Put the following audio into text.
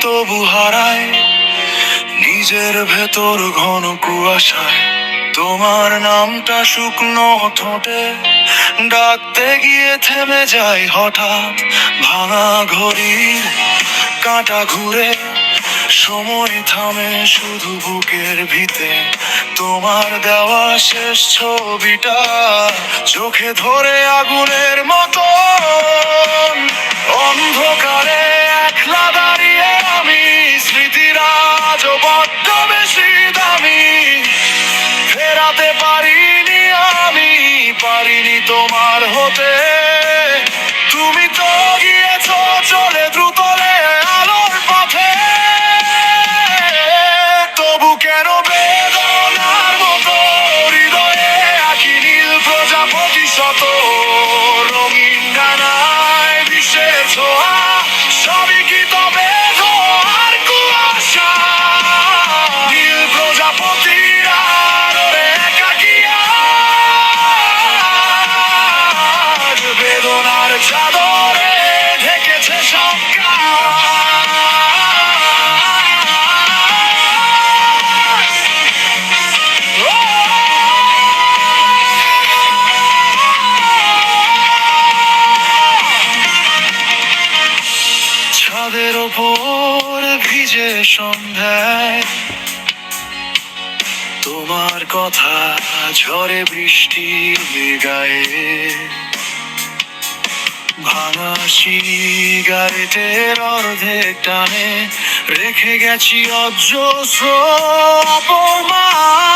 তবু হারায় নিজের ভেতর ঘন কুয়াশায়। তোমার নামটা শুকনো ঠোঁটে। ডাকতে গিয়ে থেমে যায় হঠাৎ। ভাঙা ঘড়ির কাঁটা ঘুরে। সময় থামে শুধু বুকের ভিতে। তোমার দেওয়া শেষ ছবিটা চোখে ধরে আগুনের মতো অন্ধকারে তোমার হতে। তুমি তো গিয়েছ চলে দ্রুত আলোর পথে। তবু কেন বেদনার মতো হৃদয়ে আঁকি নীল প্রজাপতি শত রঙিন ডানায় বিশ্বে তোমার কথা ঝরে বৃষ্টি গায়ে ভাঙা সিগারেটের অর্ধেক টানে রেখে গেছি অজস্র অপমান